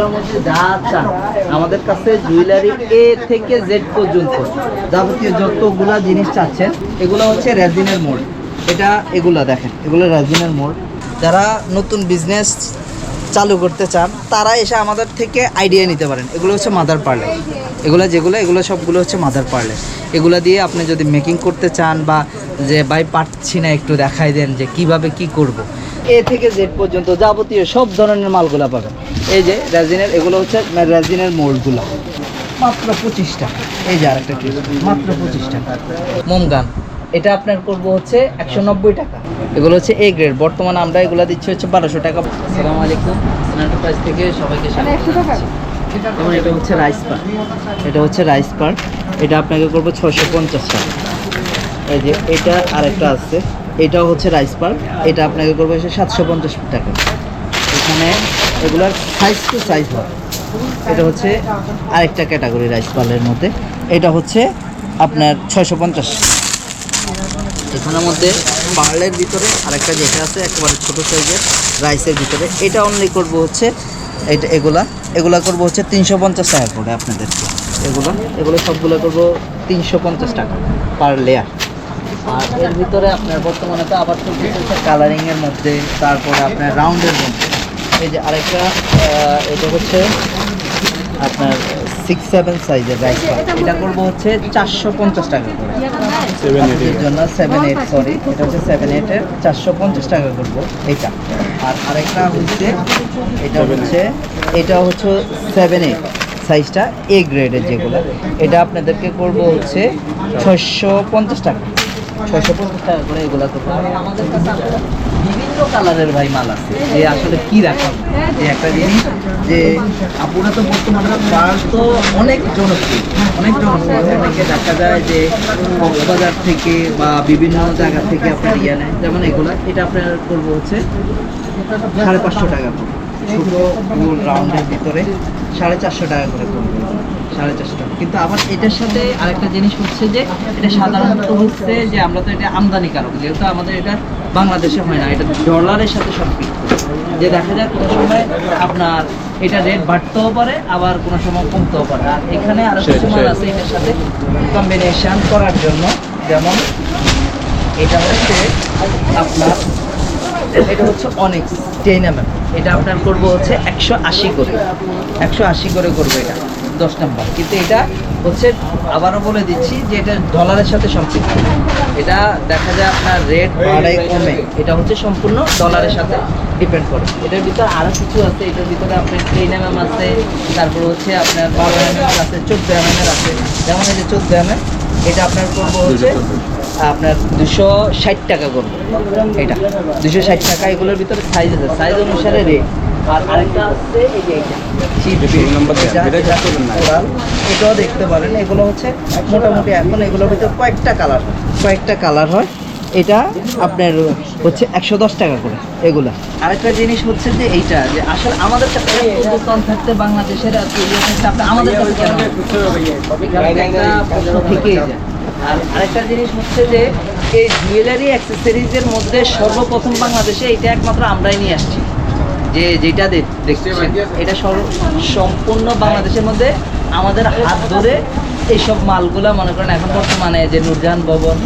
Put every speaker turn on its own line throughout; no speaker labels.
এগুলোর যা চান, আমাদের কাছে জুয়েলারি এ থেকে জেড পর্যন্ত যাবতীয় যতগুলা জিনিস চাচ্ছেন, এগুলো হচ্ছে রেজিনের মোড় এটা এগুলো দেখেন, এগুলো রেজিনের মোড় যারা নতুন বিজনেস চালু করতে চান, তারা এসে আমাদের থেকে আইডিয়া নিতে পারেন। এগুলো হচ্ছে মাদার পার্লে এগুলো যেগুলো, এগুলো সবগুলো হচ্ছে মাদার পার্লে এগুলো দিয়ে আপনি যদি মেকিং করতে চান বা যে, ভাই, পারছি না, একটু দেখাই দেন যে কীভাবে কি করব। এ থেকে জেড পর্যন্ত যাবতীয় সব ধরনের মালগুলো পাবেন। এই যে রেজিনের এগুলো হচ্ছে রেজিনের মোল্ডগুলো। মাত্র পঁচিশ টাকা। এই যে আরেকটা মাত্র পঁচিশ টাকা। মোমগান এটা আপনার করব হচ্ছে একশো নব্বই টাকা। এগুলো হচ্ছে এ গ্রেড বর্তমানে আমরা এগুলো দিচ্ছি হচ্ছে বারোশো টাকা। আসসালামু আলাইকুম। এন্টারপ্রাইজ থেকে সবাইকে জানাচ্ছি। যেমন এটা হচ্ছে রাইস পার এটা হচ্ছে রাইস পার এটা আপনাকে করব ছশো পঞ্চাশ টাকা। এই যে এটা আরেকটা আছে। এটাও হচ্ছে রাইস পার্ক এটা আপনাকে করব হচ্ছে সাতশো পঞ্চাশ টাকা। এখানে এগুলার সাইজ টু সাইজ হয়। এটা হচ্ছে আরেকটা ক্যাটাগরি রাইস পার্লের মধ্যে। এটা হচ্ছে আপনার ছয়শো পঞ্চাশ। এখানের মধ্যে পার্লের ভিতরে আরেকটা যেটা আছে, একেবারে ছোটো সাইজের রাইসের ভিতরে। এটা অনলি করব হচ্ছে, এটা এগুলা। এগুলা করব হচ্ছে তিনশো পঞ্চাশ টাকা করে আপনাদেরকে। এগুলো এগুলো সবগুলো করব তিনশো পঞ্চাশ টাকা পার লেয়ার আর এর ভিতরে আপনার বর্তমানে তো আবার চলছে হচ্ছে কালারিংয়ের মধ্যে তারপরে আপনার রাউন্ডের মধ্যে। এই যে আরেকটা এটা হচ্ছে আপনার সিক্স সেভেন সাইজের রাইস এটা করব হচ্ছে চারশো পঞ্চাশ টাকা করে। আপনাদের জন্য সেভেন এইট সরি এটা হচ্ছে সেভেন এইটের চারশো পঞ্চাশ টাকা করব এটা। আর আরেকটা হচ্ছে এটা হচ্ছে এটা হচ্ছে সেভেন এইট সাইজটা এ গ্রেডের যেগুলো। এটা আপনাদেরকে করব হচ্ছে ছয়শো পঞ্চাশ টাকা। ছয়শো পঞ্চাশ টাকা করে এগুলো আমাদের কাছে বিভিন্ন কালারের ভাই মাল আছে। যে আসলে কি রাখা যে একটা জিনিস যে আপুরা তো বর্তমানে পার তো অনেক জনপ্রিয় অনেক জনপ্রিয়। অনেকে দেখা যায় যে কক্সবাজার থেকে বা বিভিন্ন জায়গা থেকে আপনার ইয়ে নেয় যেমন এগুলা, এটা আপনার করব হচ্ছে সাড়ে পাঁচশো টাকা করে। ছোটো রাউন্ডের ভিতরে সাড়ে চারশো টাকা করে পড়বে। সাড়ে চারশো টাকা। কিন্তু আবার এটার সাথে আরেকটা জিনিস হচ্ছে যে এটা সাধারণত হচ্ছে যে আমরা তো এটা আমদানিকারক যেহেতু আমাদের এটা বাংলাদেশে হয় না এটা ডলারের সাথে সম্পৃক্ত। যে দেখা যায় কোনো সময় আপনার এটা রেট বাড়তেও পারে আবার কোনো সময় কমতেও পারে। আর এখানে আরও কিছু মাল আছে এটার সাথে কম্বিনেশন করার জন্য। যেমন এটা হচ্ছে আপনার এটা হচ্ছে অনেক টেন এটা আপনার করব হচ্ছে একশো আশি করে। একশো আশি করে করব এটা। দশ নাম্বার। কিন্তু এটা হচ্ছে আবারও বলে দিচ্ছি যে এটা ডলারের সাথে সম্পৃক্ত। এটা দেখা যায় আপনার রেট বাড়ায় কমে। এটা হচ্ছে সম্পূর্ণ ডলারের সাথে ডিপেন্ড করে। এটার ভিতরে আরও কিছু আছে। এটার ভিতরে আপনার টেন এম আছে। তারপর হচ্ছে আপনার বারো এম আছে চোদ্দ এম আছে। যেমন এই যে চোদ্দ এম এটা আপনার করব হচ্ছে আপনার দুশো ষাট টাকা করব। এটা দুশো ষাট টাকা এগুলোর ভিতরে সাইজ আছে। সাইজ অনুসারে রেট আর আরেকটা আছে এই যে এটা cheap rate। এটা- এটা coral, এটাও দেখতে পারেন এগুলো হচ্ছে মোটামুটি এখন এগুলোর ভিতরে কয়েকটা কালার কয়েকটা কালার হয়। এটা আপনার হচ্ছে একশো দশ টাকা করে এগুলা। আরেকটা জিনিস হচ্ছে যে এইটা যে আসলে আমাদের কাছে থাকতে বাংলাদেশের ইয়ে আমাদের কাছে কেন? থেকেই যায়। আর আরেকটা জিনিস হচ্ছে যে এই জুয়েলারি অ্যাক্সেসরিজের মধ্যে সর্বপ্রথম বাংলাদেশে এটা একমাত্র আমরাই নিয়ে আসছি। যে যেটা দেখ- দেখছেন এটা সম্পূর্ণ বাংলাদেশের মধ্যে আমাদের হাত ধরে এইসব মালগুলা মনে করেন এখন বর্তমানে যে নুরজাহান ভবন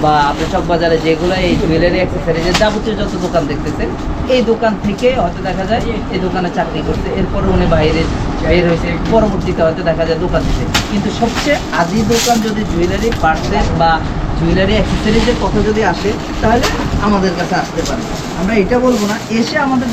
বা আপনি চক বাজারে যেগুলো এই জুয়েলারি অ্যাক্সেসরিজের যাবতীয় যত দোকান দেখতেছেন এই দোকান থেকে হয়তো দেখা যায় এই দোকানে চাকরি করতে এরপরে উনি বাইরে বের হয়েছে পরবর্তীতে হয়তো দেখা যায় দোকান দিতে কিন্তু সবচেয়ে আদি দোকান যদি জুয়েলারি পার্সেল বা জুয়েলারি অ্যাক্সেসারিজের কথা যদি আসে তাহলে আমাদের কাছে আসতে পারে। আমরা এটা বলব না এসে আমাদের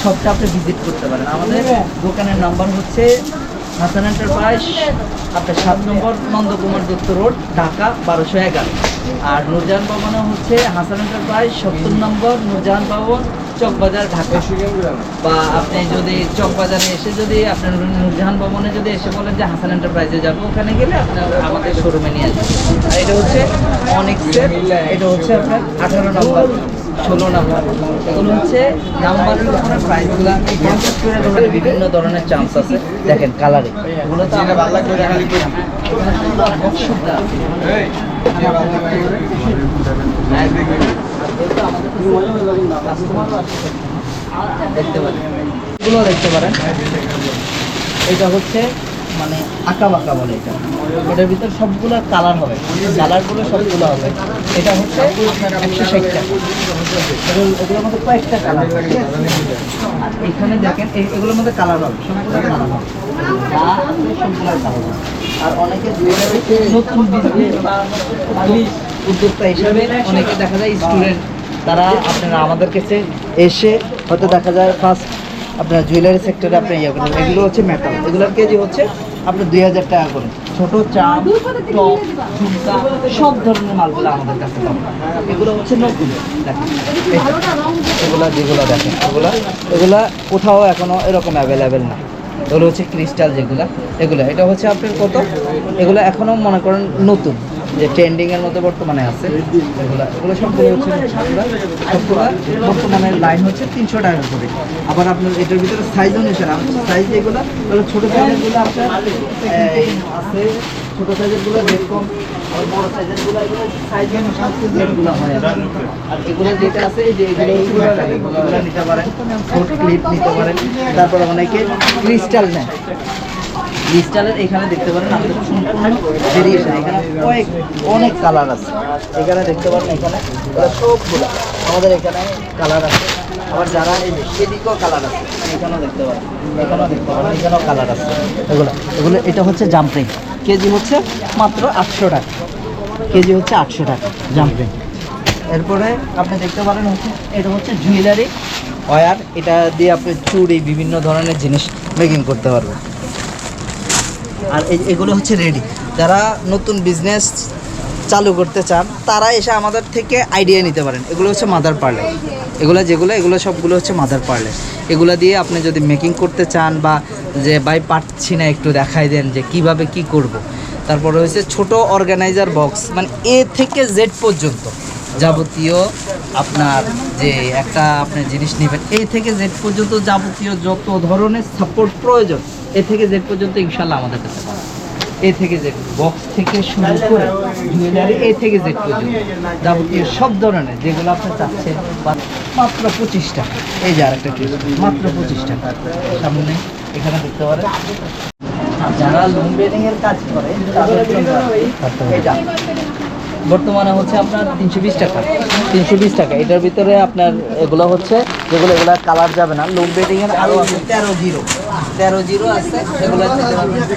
শপটা আপনি ভিজিট করতে পারেন। আমাদের দোকানের নাম্বার হচ্ছে হাসান এন্টারপ্রাইজ আপনার সাত নম্বর নন্দকুমার দত্ত রোড, ঢাকা বারোশো এগারো। আর নুরজাহান ভবনে হচ্ছে হাসান এন্টারপ্রাইজ সত্তর নম্বর নুরজাহান ভবন চকবাজার ঢাকা বা আপনি যদি চকবাজারে এসে যদি আপনার নুরজাহান ভবনে যদি এসে বলেন যে হাসান এন্টারপ্রাইজে যাব ওখানে গেলে আপনার আমাদের শোরুমে নিয়ে আসবে আর এটা হচ্ছে অনেক এটা হচ্ছে আপনার আঠারো নম্বর ষোলো নাম্বার এগুলো হচ্ছে নাম্বারের উপরে প্রাইসগুলো পঞ্চাশ করে ধরে বিভিন্ন ধরনের চান্স আছে দেখেন কালারে এগুলো তো আমরা ভালো দেখতে পারেন। এগুলো দেখতে পারেন। এটা হচ্ছে মানে আঁকা বাঁকা বলে এটা। এটার ভিতর সবগুলো কালার হবে। কালারগুলো সবগুলো হবে। এটা হচ্ছে একশো ষাট টাকা এগুলো- এগুলোর মধ্যে কয়েকটা কালার আর এখানে দেখেন এগুলোর মধ্যে কালার হবে। সবগুলো কালার হবে। আর অনেকে নতুন উদ্যোক্তা হিসাবে অনেকে দেখা যায় স্টুডেন্ট তারা আপনারা আমাদের কাছে এসে হয়তো দেখা যায় ফার্স্ট আপনার জুয়েলারি সেক্টরে আপনি ইয়ে করবেন এগুলো হচ্ছে মেটাল এগুলোর কেজি হচ্ছে আপনার দুই হাজার টাকা করে। ছোট ঝুমকা, সব ধরনের মালগুলো আমাদের কাছে এগুলো হচ্ছে নতুন দেখেন। এগুলা যেগুলো দেখেন, এগুলা এগুলা কোথাও এখনও এরকম অ্যাভেলেবেল না। এগুলো হচ্ছে ক্রিস্টাল যেগুলো, এগুলো। এটা হচ্ছে আপনার কত? এগুলো এখনও মনে করেন নতুন। যে ট্রেন্ডিং এর মধ্যে বর্তমানে আছে এগুলো সবগুলো হচ্ছে বর্তমানে লাইন হচ্ছে তিনশো টাকা করে আবার আপনার এটার ভিতরে সাইজ অনুসারে সাইজ এগুলো তাহলে ছোটো সাইজেরগুলো আপনার আছে, ছোটো সাইজেরগুলো রেট কম আর বড় এগুলো সাইজ রেটগুলো হয়। আর এগুলো যেটা আছে যে এগুলো নিতে পারেন তারপরে অনেকে ক্রিস্টাল নেয়। ক্রিস্টালের এখানে দেখতে পারেন, আমাদের সম্পূর্ণ ভেরিয়েশন এখানে কয়েক অনেক কালার আছে। এখানে দেখতে পারেন এখানে সবগুলো, আমাদের এখানে কালার আছে। আবার যারা এদিকেও কালার আছে, এখানেও দেখতে পারেন, এখানেও দেখতে পারেন, এখানেও কালার আছে। এগুলো এগুলো, এটা হচ্ছে জাম্পিং কেজি হচ্ছে মাত্র আটশো টাকা। কেজি হচ্ছে আটশো টাকা জাম্পিং এরপরে আপনি দেখতে পারেন হচ্ছে, এটা হচ্ছে জুয়েলারি ওয়ার এটা দিয়ে আপনি চুড়ি, বিভিন্ন ধরনের জিনিস মেকিং করতে পারবেন। আর এগুলো হচ্ছে রেডি যারা নতুন বিজনেস চালু করতে চান, তারা এসে আমাদের থেকে আইডিয়া নিতে পারেন। এগুলো হচ্ছে মাদার পার্লে এগুলো যেগুলো, এগুলো সবগুলো হচ্ছে মাদার পার্লে এগুলো দিয়ে আপনি যদি মেকিং করতে চান বা যে, ভাই, পারছি না একটু দেখাই দেন যে কীভাবে কি করব। তারপরে হচ্ছে ছোট অর্গানাইজার বক্স মানে এ থেকে জেড পর্যন্ত। যাবতীয় আপনার যে একটা আপনি জিনিস নেবেন, এই থেকে জেড পর্যন্ত যাবতীয় যত ধরনের সাপোর্ট প্রয়োজন এ থেকে জেড পর্যন্ত ইনশাল্লাহ আমাদের কাছে। এ থেকে জেড বক্স থেকে শুরু করে জুয়েলারি এ থেকে জেড পর্যন্ত যাবতীয় সব ধরনের যেগুলো আপনি চাচ্ছেন মাত্র পঁচিশ টাকা এই যে আরেকটা কেস মাত্র পঁচিশ টাকা সামনে এখানে দেখতে আর যারা লোন বেডিং এর কাজ করে, তাদের জন্য বর্তমানে হচ্ছে আপনার তিনশো বিশ টাকা। তিনশো বিশ টাকা। এটার ভিতরে আপনার এগুলো হচ্ছে, যেগুলো এগুলো কালার যাবে না। লোন বেডিং এর আরও আছে। তেরো জিরো। তেরো জিরো আছে।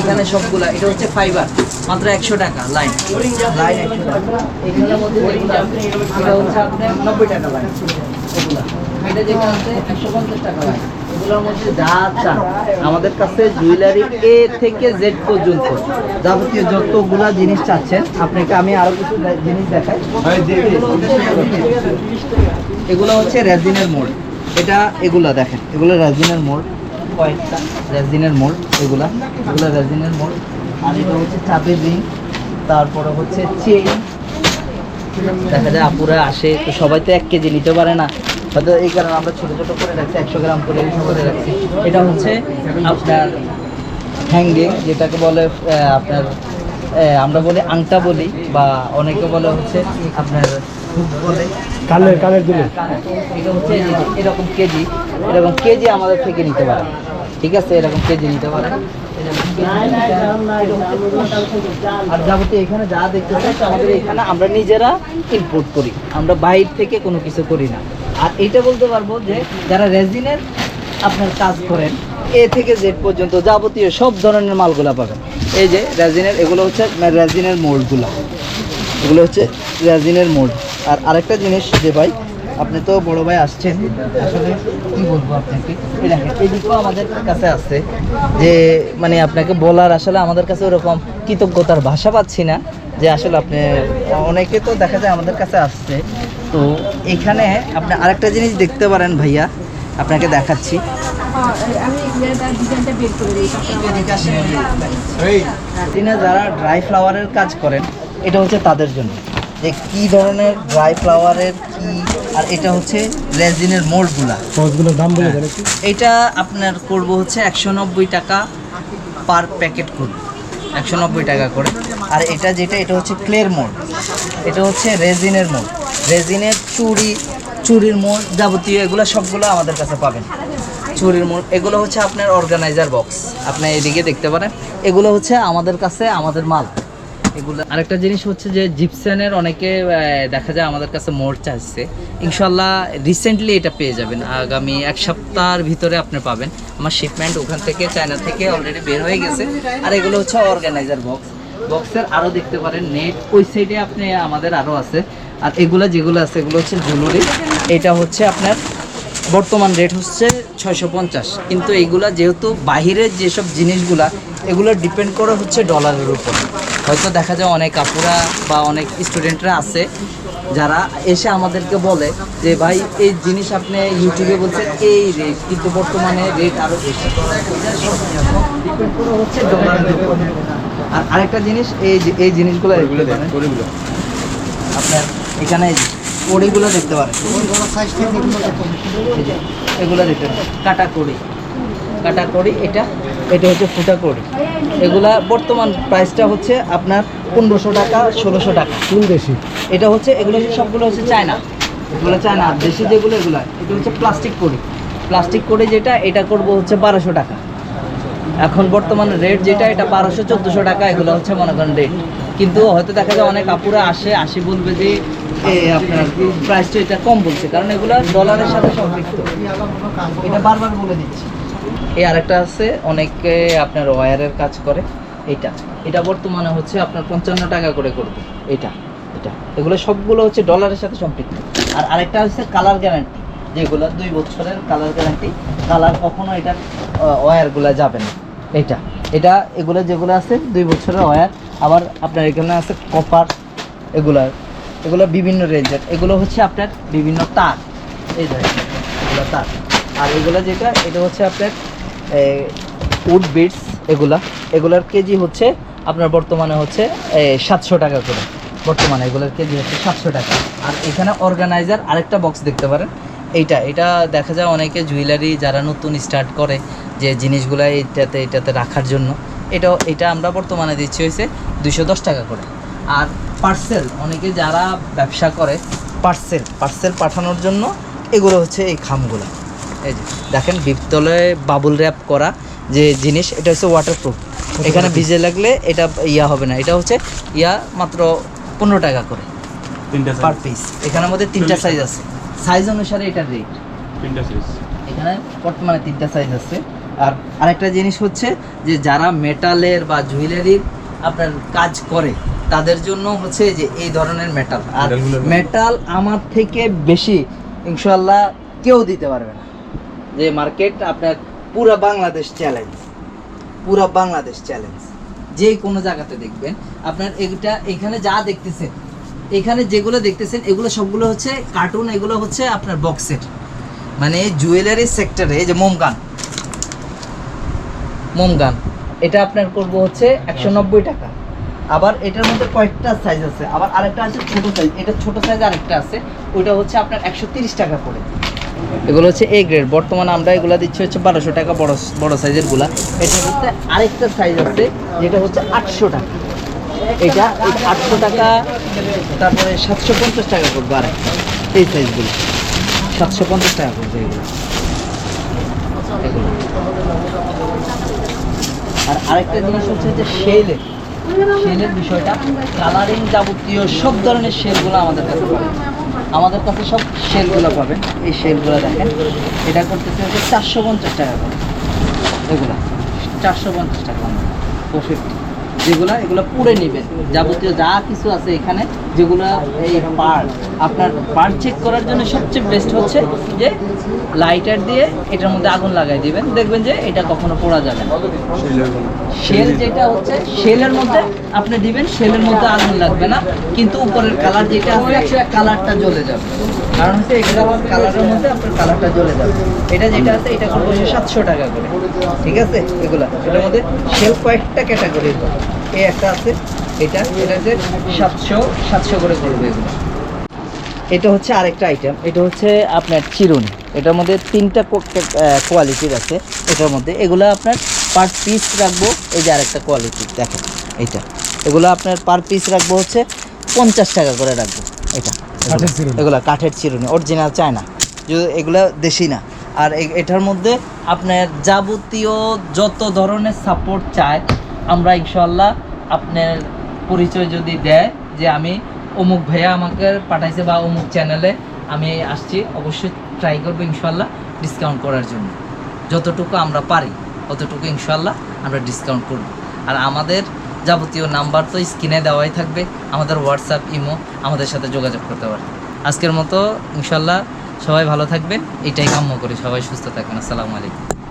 এখানে সবগুলা। এটা হচ্ছে ফাইবার মাত্র একশো টাকা লাইন লাইন একশো টাকা। মধ্যে এটা হচ্ছে আপনার নব্বই টাকা লাইন এগুলা। এটা আছে একশো পঞ্চাশ টাকা লাইন এগুলোর মধ্যে যা চান আমাদের কাছে জুয়েলারি এ থেকে জেড পর্যন্ত যাবতীয় যতগুলা জিনিস চাচ্ছেন আপনাকে আমি আরও কিছু জিনিস দেখাই। এগুলো হচ্ছে- রেজিনের মোড় এটা এগুলা দেখেন এগুলো রেজিনের মোড় কয়েকটা রেজিনের মোড় এগুলা। এগুলো রেজিনের মোড় আর এটা হচ্ছে চাপের রিং তারপরে হচ্ছে চেইন। দেখা যায় আপুরা আসে তো সবাই তো এক কেজি নিতে পারে না। হয়তো এই কারণে আমরা ছোটো ছোটো করে রাখছি একশো গ্রাম করে করে রাখছি। এটা হচ্ছে আপনার হ্যাঙ্গিং যেটাকে বলে আপনার আমরা বলি আংটা বলি বা অনেকে বলে হচ্ছে আপনার বলে।
কানের কানের দুলে।
এটা হচ্ছে এরকম কেজি এরকম কেজি আমাদের থেকে নিতে পারে। ঠিক আছে এরকম কেজি নিতে পারে। আর যাবতীয় এখানে যা দেখতে আমাদের এখানে আমরা নিজেরা ইম্পোর্ট করি। আমরা বাইরে থেকে কোনো কিছু করি না। আর এটা বলতে পারব যে যারা রেজিনের আপনার কাজ করেন, এ থেকে জেড পর্যন্ত যাবতীয় সব ধরনের মালগুলা পাবেন। এই যে রেজিনের এগুলো হচ্ছে রেজিনের মোল্ডগুলো এগুলো হচ্ছে রেজিনের মোল্ড আর আরেকটা জিনিস যে ভাই আপনি তো বড় ভাই আসছেন আসলে কি বলব আপনাকে এদিকেও আমাদের কাছে আছে যে মানে আপনাকে বলার আসলে আমাদের কাছে ওরকম কৃতজ্ঞতার ভাষা পাচ্ছি না যে আসলে আপনি অনেকে তো দেখা যায় আমাদের কাছে আসছে তো এখানে আপনি আরেকটা জিনিস দেখতে পারেন ভাইয়া আপনাকে দেখাচ্ছি যারা ড্রাই ফ্লাওয়ারের কাজ করেন এটা হচ্ছে তাদের জন্য যে কি ধরনের ড্রাই ফ্লাওয়ারের কি আর এটা হচ্ছে রেজিনের মোল্ডগুলা
সসগুলোর দাম বলে দেন
এটা আপনার করব হচ্ছে একশো নব্বই টাকা পার প্যাকেট করব। একশো নব্বই টাকা করে। আর এটা যেটা এটা হচ্ছে ক্লের মোড়। এটা হচ্ছে রেজিনের মোড়। রেজিনের চুড়ি চুরির মোড় যাবতীয় এগুলো সবগুলো আমাদের কাছে পাবেন। চুরির মোড় এগুলো হচ্ছে আপনার অর্গানাইজার বক্স আপনি এদিকে দেখতে পারেন। এগুলো হচ্ছে আমাদের কাছে আমাদের মাল। এগুলো। আরেকটা জিনিস হচ্ছে যে জিপসেনের অনেকে দেখা যায় আমাদের কাছে মোড় চাইছে ইনশাল্লাহ রিসেন্টলি এটা পেয়ে যাবেন। আগামী এক সপ্তাহের ভিতরে আপনি পাবেন। আমার শিপমেন্ট ওখান থেকে চায়না থেকে অলরেডি বের হয়ে গেছে। আর এগুলো হচ্ছে অর্গানাইজার বক্স বক্সের আরও দেখতে পারেন নেট ওই সাইডে আপনি, আমাদের আরও আছে। আর এগুলো যেগুলো আছে, এগুলো হচ্ছে জুয়েলারি এটা হচ্ছে আপনার, বর্তমান রেট হচ্ছে ছয়শো পঞ্চাশ। কিন্তু এইগুলা যেহেতু বাহিরের যেসব জিনিসগুলা, এগুলো ডিপেন্ড করে হচ্ছে ডলারের উপর। হয়তো দেখা যায় অনেক আপুরা বা অনেক স্টুডেন্টরা আছে যারা এসে আমাদেরকে বলে যে ভাই এই জিনিস আপনি ইউটিউবে বলছেন এই রেট কিন্তু বর্তমানে রেট আরও বেশি। হচ্ছে আর আরেকটা জিনিস এই যে- এই জিনিসগুলো এগুলো দেখেন আপনার এখানে কড়িগুলো দেখতে পারেন। এগুলো দেখতে পারেন। কাটা কড়ি কাটা কড়ি এটা এটা হচ্ছে ফুটা কড়ি এগুলা বর্তমান প্রাইসটা হচ্ছে আপনার পনেরোশো টাকা ষোলোশো টাকা।
কোন দেশি।
এটা হচ্ছে এগুলো সবগুলো হচ্ছে চায়না। এগুলো চায়না আর দেশি যেগুলো এগুলো। এগুলো হচ্ছে প্লাস্টিক কড়ি। প্লাস্টিক কড়ি যেটা এটা করব হচ্ছে বারোশো টাকা। এখন বর্তমান রেট যেটা এটা বারোশো চোদ্দোশো টাকা এগুলো হচ্ছে মনে করেন রেট কিন্তু হয়তো দেখা যায় অনেক আপুরা আসে আসি বলবে যে আপনার প্রাইসটা এটা কম বলছে। কারণ এগুলো ডলারের সাথে সম্পৃক্ত। এটা বারবার বলে দিচ্ছি। এই আরেকটা আছে, অনেকে আপনার ওয়্যারের কাজ করে, এইটা। এটা বর্তমানে হচ্ছে আপনার পঞ্চান্ন টাকা করে করবে এটা এটা। এগুলো সবগুলো হচ্ছে ডলারের সাথে সম্পৃক্ত। আর আরেকটা হচ্ছে কালার গ্যারান্টি যেগুলো দুই বছরের কালার গ্যারান্টি কালার কখনো এটা ওয়্যারগুলো যাবে না। এটা এটা, এগুলো যেগুলো আছে, দুই বছরের ওয়্যার আবার আপনার এখানে আছে কপার এগুলা, এগুলো বিভিন্ন রেঞ্জের এগুলো হচ্ছে আপনার বিভিন্ন তার। এই ধরেন এগুলো তার। আর এগুলো যেটা, এটা হচ্ছে আপনার উড বিটস এগুলা, এগুলার কেজি হচ্ছে, আপনার বর্তমানে হচ্ছে সাতশো টাকা করে। বর্তমানে এগুলোর কেজি হচ্ছে সাতশো টাকা। আর এখানে অর্গানাইজার আরেকটা বক্স দেখতে পারেন। এইটা, এটা দেখা যায় অনেকে জুয়েলারি যারা নতুন স্টার্ট করে, যে জিনিসগুলো এইটাতে এটাতে রাখার জন্য। এটাও, এটা আমরা বর্তমানে দিচ্ছি হয়েছে দুইশো দশ টাকা করে। আর পার্সেল অনেকে যারা ব্যবসা করে পার্সেল পার্সেল পাঠানোর জন্য এগুলো হচ্ছে এই খামগুলো। এই যে দেখেন বিপতলে বাবুল র্যাপ করা যে জিনিস এটা হচ্ছে ওয়াটারপ্রুফ এখানে ভিজে লাগলে এটা ইয়া হবে না এটা হচ্ছে ইয়া মাত্র পনেরো টাকা করে।
তিনটা
পার পিস এখানের মধ্যে তিনটা সাইজ আছে। সাইজ অনুসারে এটার রেট
তিনটা সাইজ
এখানে বর্তমানে তিনটা সাইজ আছে। আর আরেকটা জিনিস হচ্ছে যে যারা মেটালের বা জুয়েলারির আপনার কাজ করে তাদের জন্য হচ্ছে যে এই ধরনের মেটাল আর মেটাল আমার থেকে বেশি ইনশাল্লাহ কেউ দিতে পারবে না। যে মার্কেট আপনার পুরো বাংলাদেশ চ্যালেঞ্জ পুরো বাংলাদেশ চ্যালেঞ্জ যে কোনো জায়গাতে দেখবেন, আপনার এটা এখানে যা দেখতেছেন, এখানে যেগুলো দেখতেছেন, এগুলো সবগুলো হচ্ছে কার্টুন এগুলো হচ্ছে আপনার বক্সের মানে জুয়েলারি সেক্টরে যে মোমগান মোমগান এটা আপনার করব হচ্ছে একশো নব্বই টাকা। আবার এটার মধ্যে কয়েকটা সাইজ আছে। আবার আরেকটা আছে ছোট সাইজ এটা ছোট সাইজ আরেকটা আছে। ওইটা হচ্ছে আপনার একশো তিরিশ টাকা করে। এগুলো হচ্ছে এ গ্রেড বর্তমানে আমরা এগুলো দিচ্ছি হচ্ছে বারোশো টাকা বড় বড় সাইজেরগুলা। এটার মধ্যে আরেকটা সাইজ আছে, যেটা হচ্ছে আটশো টাকা। এটা আটশো টাকা, তারপরে সাতশো পঞ্চাশ টাকা করব আরেকটা। এই সাইজগুলো সাতশো পঞ্চাশ টাকা করবে এগুলো। আর আরেকটা জিনিস হচ্ছে যে শেলের শেলের বিষয়টা কালারিং যাবতীয় সব ধরনের শেলগুলো আমাদের কাছে পাবেন। আমাদের কাছে সব সেলগুলো পাবেন। এই সেলগুলো দেখেন। এটা করতেছে হচ্ছে চারশো পঞ্চাশ টাকা এগুলো। চারশো পঞ্চাশ টাকা। পঁয়ষট্টি। যেগুলো এগুলো পুড়ে নেবেন। যাবতীয় যা কিছু আছে এখানে, যেগুলো এই পার্ট আপনার পার্ট চেক করার জন্য সবচেয়ে বেস্ট হচ্ছে যে লাইটার দিয়ে এটার মধ্যে আগুন লাগাই দিবেন। দেখবেন যে এটা কখনো পোড়া যাবে না। শেল যেটা হচ্ছে শেলের মধ্যে আপনি দিবেন শেলের মধ্যে আগুন লাগবে না। কিন্তু উপরের কালার যেটা আছে কালারটা জ্বলে যাবে। কারণ হচ্ছে এগুলো কালারের মধ্যে আপনার কালারটা জ্বলে যাবে। এটা যেটা আছে, এটা করব সাতশো টাকা করে। ঠিক আছে? এগুলা। এটার মধ্যে শেল কয়েকটা ক্যাটাগরি এই একটা আছে, এটা এটা হচ্ছে সাতশো সাতশো করে করবে এগুলো। এটা হচ্ছে আরেকটা আইটেম এটা হচ্ছে আপনার চিরুনি। এটার মধ্যে তিনটা কোয়ালিটির আছে। এটার মধ্যে এগুলো আপনার পার পিস রাখব। এই যে আরেকটা কোয়ালিটি দেখেন, এইটা। এগুলো আপনার পার পিস রাখব হচ্ছে পঞ্চাশ টাকা করে রাখব। এটা। এগুলো। কাঠের চিরুনি। Original China. যদি এগুলো দেশি না। আর এটার মধ্যে আপনার যাবতীয় যত ধরনের সাপোর্ট চায় আমরা ইনশাল্লাহ আপনার পরিচয় যদি দেয় যে আমি অমুক ভাইয়া আমাকে পাঠাইছে বা অমুক চ্যানেলে আমি আসছি অবশ্যই ট্রাই করব ইনশাল্লাহ ডিসকাউন্ট করার জন্য। যতটুকু আমরা পারি ততটুকু ইনশাল্লাহ আমরা ডিসকাউন্ট করব। আর আমাদের যাবতীয় নাম্বার তো স্ক্রিনে দেওয়াই থাকবে। আমাদের হোয়াটসঅ্যাপ ইমো আমাদের সাথে যোগাযোগ করতে পারে আজকের মতো ইনশাল্লাহ সবাই ভালো থাকবেন। এটাই কাম্য করি। সবাই সুস্থ থাকবেন আসসালামু আলাইকুম।